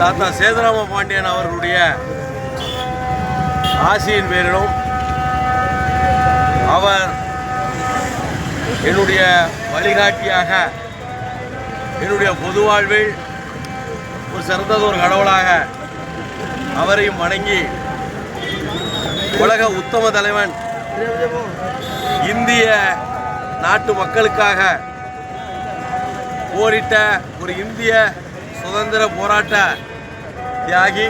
தாத்தா சேதுராம பாண்டியன் அவர்களுடைய ஆசியின் பேரிலும் அவர் என்னுடைய வழிகாட்டியாக என்னுடைய பொது வாழ்வில் ஒரு சிறந்ததொரு கடவுளாக அவரையும் வணங்கி உலக உத்தம தலைவன் இந்திய நாட்டு மக்களுக்காக போரிட்ட ஒரு இந்திய சுதந்திர போராட்ட தியாகி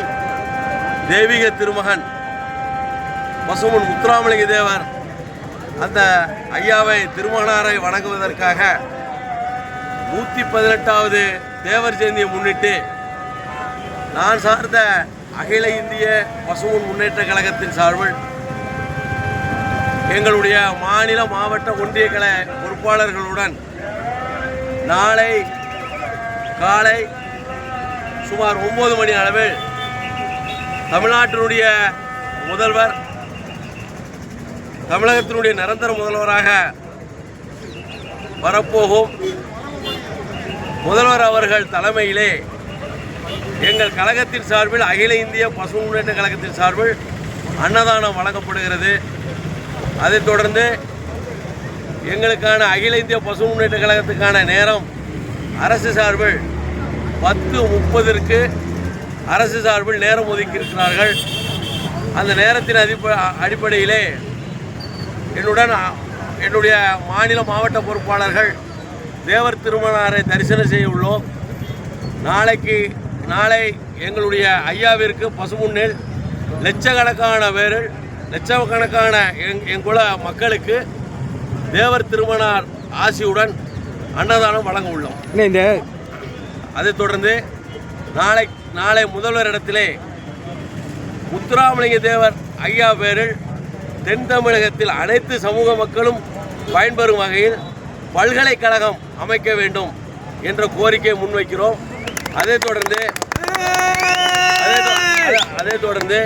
தெய்வீக திருமகன் பசுமன் முத்துராமலிங்க தேவர் அந்த ஐயாவை திருமகனாரை வணங்குவதற்காக நூற்றி பதினெட்டாவது தேவர் ஜெயந்தியை முன்னிட்டு நான் சார்ந்த அகில இந்திய பசுமன் முன்னேற்ற கழகத்தின் சார்பில் எங்களுடைய மாநில மாவட்ட ஒன்றிய பொறுப்பாளர்களுடன் நாளை காலை சுமார் ஒன்பது மணி அளவில் தமிழ்நாட்டினுடைய முதல்வர் தமிழகத்தினுடைய நிரந்தர முதல்வராக வரப்போகும் முதல்வர் அவர்கள் தலைமையிலே எங்கள் கழகத்தின் சார்பில் அகில இந்திய பசு முன்னேற்ற கழகத்தின் சார்பில் அன்னதானம் வழங்கப்படுகிறது. அதைத் தொடர்ந்து எங்களுக்கான அகில இந்திய பசு முன்னேற்ற கழகத்துக்கான நேரம் அரசு சார்பில் பத்து முப்பதற்கு அரசு சார்பில் நேரம் ஒதுக்கியிருக்கிறார்கள் அந்த நேரத்தின் அதிப்ப அடிப்படையிலே என்னுடன் என்னுடைய மாநில மாவட்ட பொறுப்பாளர்கள் தேவர் திருமணாரை தரிசனம் செய்ய உள்ளோம். நாளைக்கு நாளை எங்களுடைய ஐயாவிற்கு பசுமுன்னில் லட்சக்கணக்கான பேர்கள் லட்சக்கணக்கான எங் எங்குல மக்களுக்கு தேவர் திருமணார் ஆசியுடன் அன்னதானம் வழங்க உள்ளோம். இந்த? அதைத் தொடர்ந்து நாளை நாளை முதல்வர் இடத்திலே முத்துராமலிங்க தேவர் ஐயா பேரில் தென் தமிழகத்தில் அனைத்து சமூக மக்களும் பயன்பெறும் வகையில் பல்கலைக்கழகம் அமைக்க வேண்டும் என்ற கோரிக்கையை முன்வைக்கிறோம். அதைத் தொடர்ந்து அதைத் தொடர்ந்து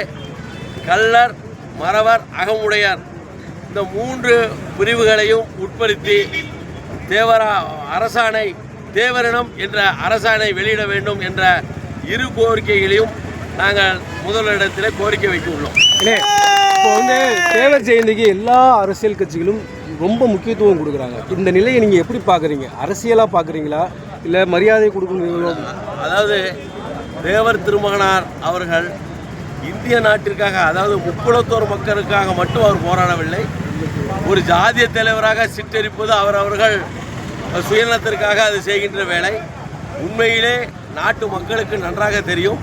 கள்ளர் மறவர் அகமுடையார் இந்த மூன்று பிரிவுகளையும் உட்படுத்தி தேவரா அரசாணை தேவரினம் என்ற அரசாணை வெளியிட வேண்டும் என்ற இரு கோரிக்கைகளையும் நாங்கள் முதலிடத்தில் கோரிக்கை வைக்க உள்ளோம் அண்ணே இப்போ வந்து தேவர் ஜெயந்திக்கு எல்லா அரசியல் கட்சிகளும் ரொம்ப முக்கியத்துவம் கொடுக்குறாங்க. இந்த நிலையை நீங்கள் எப்படி பார்க்குறீங்க? அரசியலாக பார்க்குறீங்களா? இல்லை மரியாதை கொடுக்கணும் அதாவது தேவர் திருமகனார் அவர்கள் இந்திய நாட்டிற்காக அதாவது முக்குளத்தோர் மக்களுக்காக மட்டும் அவர் போராடவில்லை. ஒரு ஜாதிய தலைவராக சித்தரிப்பது அவர் அவர்கள் சுயநலத்திற்காக அது செய்கின்ற வேலை. உண்மையிலே நாட்டு மக்களுக்கு நன்றாக தெரியும்.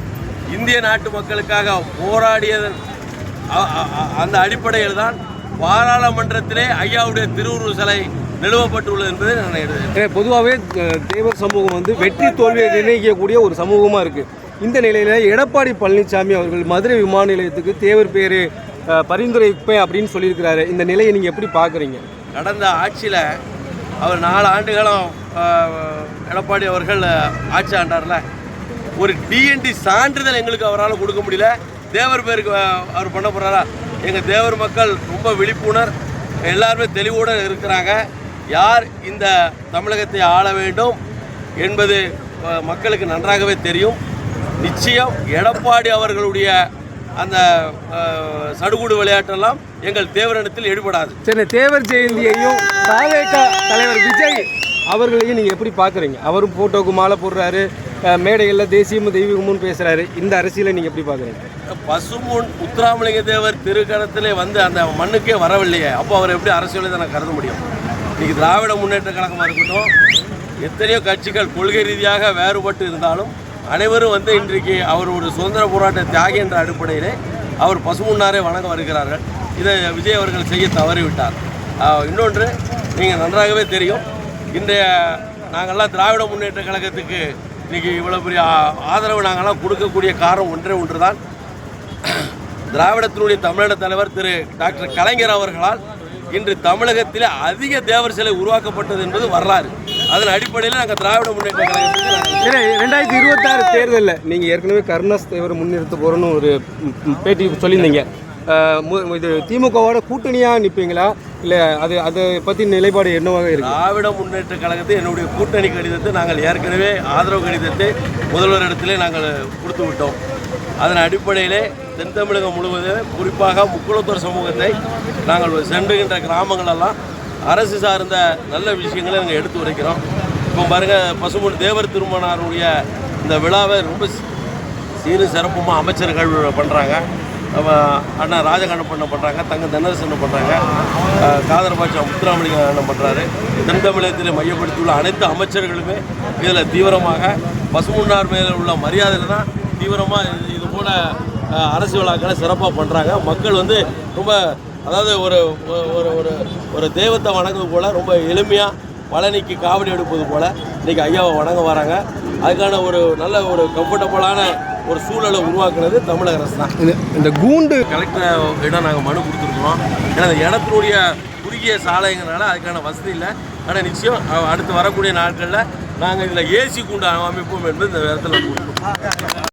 இந்திய நாட்டு மக்களுக்காக போராடியதன் அந்த அடிப்படையில் தான் பாராளுமன்றத்திலே ஐயாவுடைய திருவுருவ சிலை நிறுவப்பட்டுள்ளது என்பதை நான் எழுதுகிறேன் பொதுவாகவே தேவர் சமூகம் வந்து வெற்றி தோல்வியை நிர்ணயிக்கக்கூடிய ஒரு சமூகமாக இருக்குது இந்த நிலையில் எடப்பாடி பழனிசாமி அவர்கள் மதுரை விமான நிலையத்துக்கு தேவர் பேர் பரிந்துரைப்பேன் அப்படின்னு சொல்லியிருக்கிறாரு. இந்த நிலையை நீங்கள் எப்படி பார்க்குறீங்க? நடந்த ஆட்சியில் அவர் நாலு ஆண்டுகளும் எடப்பாடி அவர்கள் ஆட்சி ஆண்டார்ல. ஒரு டிஎன்டி சான்றிதழ் எங்களுக்கு அவரால் கொடுக்க முடியல. தேவர் பேருக்கு அவர் பண்ண போகிறாரா எங்கள் தேவர் மக்கள் ரொம்ப விழிப்புணர் எல்லாருமே தெளிவுடன் இருக்கிறாங்க. யார் இந்த தமிழகத்தை ஆள வேண்டும் என்பது மக்களுக்கு நன்றாகவே தெரியும். நிச்சயம் எடப்பாடி அவர்களுடைய அந்த சடுகுடு விளையாட்டெல்லாம் எங்கள் தேவரிடத்தில் ஈடுபடாது சரி தேவர் ஜெயந்தியையும் தாவேகா தலைவர் விஜய் அவர்களையும் நீங்கள் எப்படி பார்க்குறீங்க அவரும் ஃபோட்டோக்கு மாலை போடுறாரு மேடைகளில் தேசியமும் தெய்வீகமும் பேசுகிறாரு இந்த அரசியலை நீங்கள் எப்படி பார்க்குறீங்க பசுமுன் முத்துராமலிங்க தேவர் திருக்கணத்திலே வந்து அந்த மண்ணுக்கே வரவில்லையே. அப்போ அவர் எப்படி அரசியலை நான் கருத முடியும்? இன்னைக்கு திராவிட முன்னேற்ற கழகமாக இருக்கட்டும் எத்தனையோ கட்சிகள் கொள்கை ரீதியாக வேறுபட்டு இருந்தாலும் அனைவரும் வந்து இன்றைக்கு அவர் ஒரு சுதந்திர போராட்ட தியாகி என்ற அடிப்படையிலே அவர் பசுமுன்னாரே வணங்க வருகிறார்கள். இதை விஜய் அவர்கள் செய்ய தவறிவிட்டார். இன்னொன்று நீங்கள் நன்றாகவே தெரியும். இன்றைய நாங்கள்லாம் திராவிட முன்னேற்ற கழகத்துக்கு இன்றைக்கி இவ்வளோ பெரிய ஆதரவு நாங்கள்லாம் கொடுக்கக்கூடிய காரணம் ஒன்றே ஒன்று தான் திராவிடத்தினுடைய தமிழக தலைவர் திரு டாக்டர் கலைஞர் அவர்களால் இன்று தமிழகத்தில் அதிக தேவர் சிலை உருவாக்கப்பட்டது என்பது வரலாறு. அதன் அடிப்படையில் நாங்கள் திராவிட முன்னேற்ற கழகத்துக்கு ரெண்டாயிரத்தி இருபத்தாறு தேர்தலில் நீங்கள் ஏற்கனவே கருணாஸ் தேவரை முன்னிறுத்த போகிறோன்னு ஒரு பேட்டி சொல்லியிருந்தீங்க. இது திமுகவோட கூட்டணியாக நிற்பீங்களா இல்லை அது அதை பற்றி நிலைப்பாடு என்னவாக இருக்கு? திராவிட முன்னேற்ற கழகத்தை என்னுடைய கூட்டணி கடிதத்தை நாங்கள் ஏற்கனவே ஆதரவு கடிதத்தை முதல்வர் இடத்திலே நாங்கள் கொடுத்து விட்டோம். அதன் அடிப்படையிலே தென் தமிழகம் முழுவதும் குறிப்பாக முக்குளத்தூர் சமூகத்தை நாங்கள் சென்றுகின்ற கிராமங்களெல்லாம் அரசு சார்ந்த நல்ல விஷயங்களை நாங்கள் எடுத்து உரைக்கிறோம். இப்போ பாருங்கள் பசுமொழி தேவர் திருமணாருடைய இந்த விழாவை ரொம்ப சி- சீரும் சிறப்புமாக அமைச்சர்கள் பண்ணுறாங்க நம்ம அண்ணா ராஜகண்ணப்பண்ண பண்ணுறாங்க தங்க தன்னரசன் பண்ணுறாங்க காதர் பாட்சா முத்துராமலிங்க அண்ணன் பண்ணுறாரு தென்தமிழகத்தில் மையப்படுத்தியுள்ள அனைத்து அமைச்சர்களுமே இதில் தீவிரமாக பசுமுன்னார் மேலே உள்ள மரியாதையில் தான் தீவிரமாக இது போல் அரசு விழாக்களை சிறப்பாக பண்ணுறாங்க மக்கள் வந்து ரொம்ப அதாவது ஒரு ஒரு- ஒரு ஒரு தெய்வத்தை வணங்குவது போல் ரொம்ப எளிமையாக பழனிக்கு காவடி எடுப்பது போல் இன்றைக்கி ஐயாவை வணங்க வராங்க. அதுக்கான ஒரு நல்ல ஒரு கம்ஃபர்டபுளான ஒரு சூழலை உருவாக்குனது தமிழக அரசு தான். இந்த- இந்த கூண்டு கலெக்டர் இடம் நாங்கள் மனு கொடுத்துருக்குறோம். ஏன்னா அந்த இடத்தினுடைய குறுகிய சாலைங்கிறனால அதுக்கான வசதி இல்லை. ஆனால் நிச்சயம் அடுத்து வரக்கூடிய நாட்களில் நாங்கள் இதில் ஏசி கூண்டு அமைப்போம் என்பது இந்த இடத்துல கூறுகிறோம்